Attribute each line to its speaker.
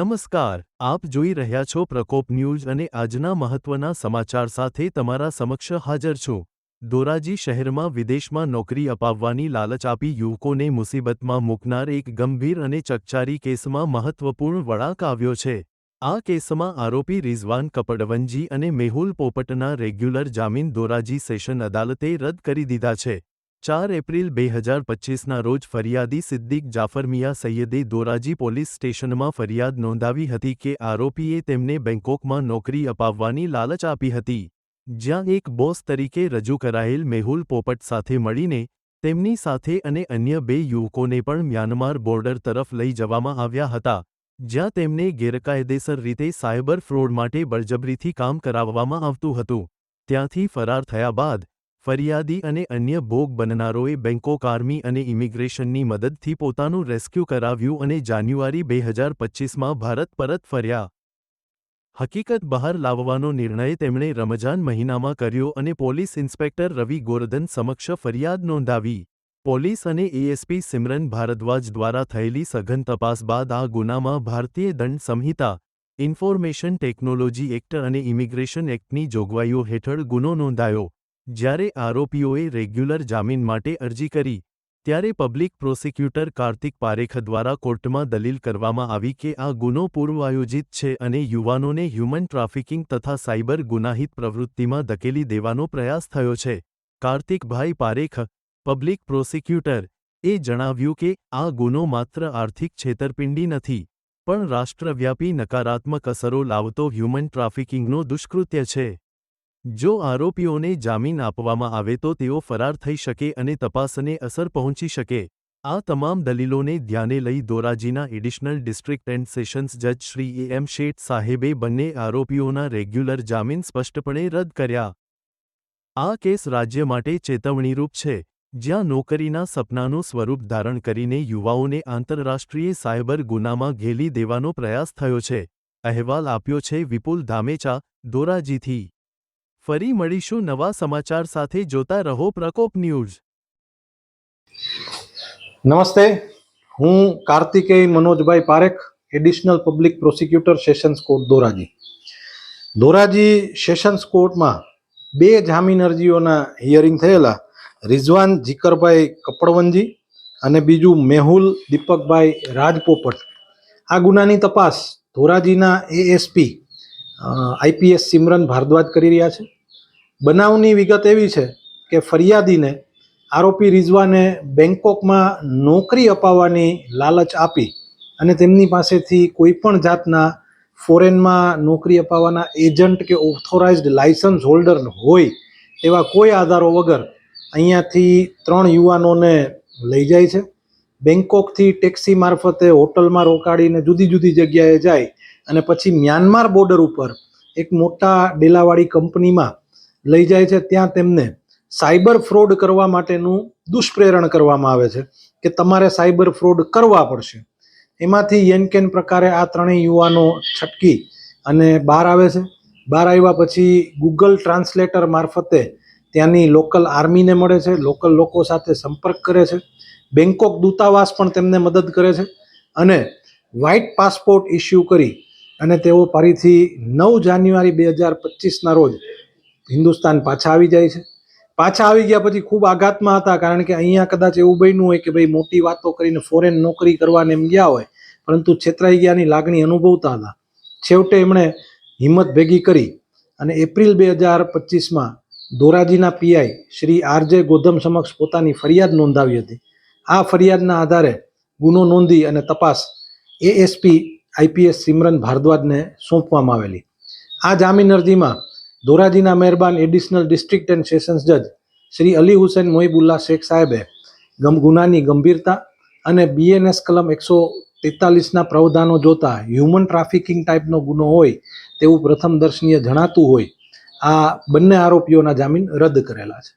Speaker 1: નમસ્કાર, આપ જોઈ રહ્યા છો પ્રકોપ ન્યૂઝ અને આજના મહત્વના સમાચાર સાથે તમારા સમક્ષ હાજર છું. ધોરાજી શહેરમાં વિદેશમાં નોકરી અપાવવાની લાલચ આપી યુવકોને મુસીબતમાં મૂકનાર એક ગંભીર અને ચકચારી કેસમાં મહત્વપૂર્ણ વળાંક આવ્યો છે. આ કેસમાં આરોપી રિઝવાન કપડવંજી અને મેહુલ પોપટના રેગ્યુલર જામીન ધોરાજી સેશન અદાલતે રદ કરી દીધા છે. ચાર એપ્રિલ બે હજાર પચ્ચીસના રોજ ફરિયાદી સિદ્દીક જાફરમિયા સૈયદે દોરાજી પોલીસ સ્ટેશનમાં ફરિયાદ નોંધાવી હતી કે આરોપીએ તેમને બેંકોકમાં નોકરી અપાવવાની લાલચ આપી હતી. જ્યાં એક બોસ તરીકે રજૂ કરાયેલ મેહુલ પોપટ સાથે મળીને તેમની સાથે અને અન્ય બે યુવકોને પણ મ્યાનમાર બોર્ડર તરફ લઈ જવામાં આવ્યા હતા, જ્યાં તેમને ગેરકાયદેસર રીતે સાયબર ફ્રોડ માટે બળજબરીથી કામ કરાવવામાં આવતું હતું. ત્યાંથી ફરાર થયા બાદ ફરિયાદી અને અન્ય ભોગ બનનારોએ બેંકોક આર્મી અને ઇમિગ્રેશનની મદદથી પોતાનું રેસ્ક્યુ કરાવ્યું અને જાન્યુઆરી બે હજાર પચ્ચીસમાં ભારત પરત ફર્યા. હકીકત બહાર લાવવાનો નિર્ણય તેમણે રમજાન મહિનામાં કર્યો અને પોલીસ ઇન્સ્પેક્ટર રવિ ગોરધન સમક્ષ ફરિયાદ નોંધાવી. પોલીસ અને એએસપી સિમરન ભારદ્વાજ દ્વારા થયેલી સઘન તપાસ બાદ આ ગુનામાં ભારતીય દંડ સંહિતા, ઇન્ફોર્મેશન ટેકનોલોજી એક્ટ અને ઇમિગ્રેશન એક્ટની જોગવાઈઓ હેઠળ ગુનો નોંધાયો. જ્યારે આરોપીઓએ રેગ્યુલર જામીન માટે અરજી કરી, ત્યારે પબ્લિક પ્રોસિક્યુટર કાર્તિક પારેખ દ્વારા કોર્ટમાં દલીલ કરવામાં આવી કે આ ગુનો પૂર્વાયોજિત છે અને યુવાનોને હ્યુમન ટ્રાફિકિંગ તથા સાયબર ગુનાહિત પ્રવૃત્તિમાં ધકેલી દેવાનો પ્રયાસ થયો છે. કાર્તિકભાઈ પારેખ, પબ્લિક પ્રોસિક્યુટર, એ જણાવ્યું કે આ ગુનો માત્ર આર્થિક છેતરપિંડી નથી, પણ રાષ્ટ્રવ્યાપી નકારાત્મક અસરો લાવતો હ્યુમન ટ્રાફિકિંગનો દુષ્કૃત્ય છે. જો આરોપીઓને જામીન આપવામાં આવે તો તેઓ ફરાર થઈ શકે અને તપાસને અસર પહોંચી શકે. આ તમામ દલીલોને ધ્યાને લઈ દોરાજીના એડિશનલ ડિસ્ટ્રિક્ટ એન્ડ સેશન્સ જજ શ્રી એ એમ શેઠ સાહેબે બંને આરોપીઓના રેગ્યુલર જામીન સ્પષ્ટપણે રદ કર્યા. આ કેસ રાજ્ય માટે ચેતવણીરૂપ છે. જ્યાં નોકરીના સપનાનું સ્વરૂપ ધારણ કરીને યુવાઓને આંતરરાષ્ટ્રીય સાયબર ગુનામાં ઘેલી દેવાનો પ્રયાસ થયો છે. અહેવાલ આપ્યો છે વિપુલ ધામેચા દોરાજીથી ફરી મળીશું નવા સમાચાર સાથે જોતા રહો પ્રકોપ ન્યૂઝ.
Speaker 2: નમસ્તે, હું Kartikeya Manojbhai Parekh, additional public prosecutor sessions court, Dhoraji. Dhoraji sessions કોર્ટમાં બે જામીન અરજીઓના હિયરિંગ થયેલા રિઝવાન જીકરભાઈ કપડવંજી અને બીજું મેહુલ દીપકભાઈ રાજપોપટ. આ ગુનાની તપાસ ધોરાજીના એએસપી આઈપીએસ સિમરન ભારદ્વાજ કરી રહ્યા છે. બનાવની વિગત એવી છે કે ફરિયાદીને આરોપી રિઝવાને બેંકોકમાં નોકરી અપાવવાની લાલચ આપી અને તેમની પાસેથી કોઈ પણ જાતના ફોરેનમાં નોકરી અપાવવાના એજન્ટ કે ઓથોરાઇઝ્ડ લાયસન્સ હોલ્ડર હોય તેવા કોઈ આધારો વગર અહીંયાથી ત્રણ યુવાનોને લઈ જાય છે. બેંકોકથી ટેક્સી મારફતે હોટલમાં રોકાડીને જુદી જુદી જગ્યાએ જાય અને પછી મ્યાનમાર બોર્ડર ઉપર એક મોટા ડેલાવાળી કંપનીમાં લઈ જાય છે, ત્યાં તેમને સાયબર ફ્રોડ કરવા માટેનું દુષ્પ્રેરણ કરવામાં આવે છે કે તમારે સાયબર ફ્રોડ કરવા પડશે. એમાંથી યેનકેન પ્રકારે આ ત્રણેય યુવાનો છટકી અને બહાર આવે છે. બહાર આવ્યા પછી ગૂગલ ટ્રાન્સલેટર મારફતે ત્યાંની લોકલ આર્મીને મળે છે, લોકલ લોકો સાથે સંપર્ક કરે છે. બેંકોક દૂતાવાસ પણ તેમને મદદ કરે છે અને વ્હાઇટ પાસપોર્ટ ઇસ્યુ કરી અને તેઓ ફરીથી નવ જાન્યુઆરી બે હજાર પચીસના રોજ હિન્દુસ્તાન પાછા આવી જાય છે. પાછા આવી ગયા પછી ખૂબ આઘાતમાં હતા, કારણ કે અહીંયા કદાચ એવું બન્યું હોય કે ભાઈ મોટી વાતો કરીને ફોરેન નોકરી કરવાને એમ ગયા હોય, પરંતુ છેતરાઈ ગયાની લાગણી અનુભવતા હતા. છેવટે એમણે હિંમત ભેગી કરી અને એપ્રિલ બે હજાર પચીસમાં ધોરાજીના PI Shri R J Godham સમક્ષ પોતાની ફરિયાદ નોંધાવી હતી. આ ફરિયાદના આધારે ગુનો નોંધી અને તપાસ એએસપી આઈપીએસ સિમરન ભારદ્વાજને સોંપવામાં આવેલી. આ જામીન અરજીમાં ધોરાજીના મહેરબાન એડિશનલ ડિસ્ટ્રિક્ટ એન્ડ સેશન્સ જજ શ્રી અલી હુસેન મોહિબુલ્લા શેખ સાહેબે ગમ ગુનાની ગંભીરતા અને બીએનએસ કલમ એકસો તેતાલીસના પ્રાવધાનો જોતા હ્યુમન ટ્રાફિકિંગ ટાઈપનો ગુનો હોય તેવું પ્રથમ દર્શનીય જણાતું હોય, આ બંને આરોપીઓના જામીન રદ કરેલા છે.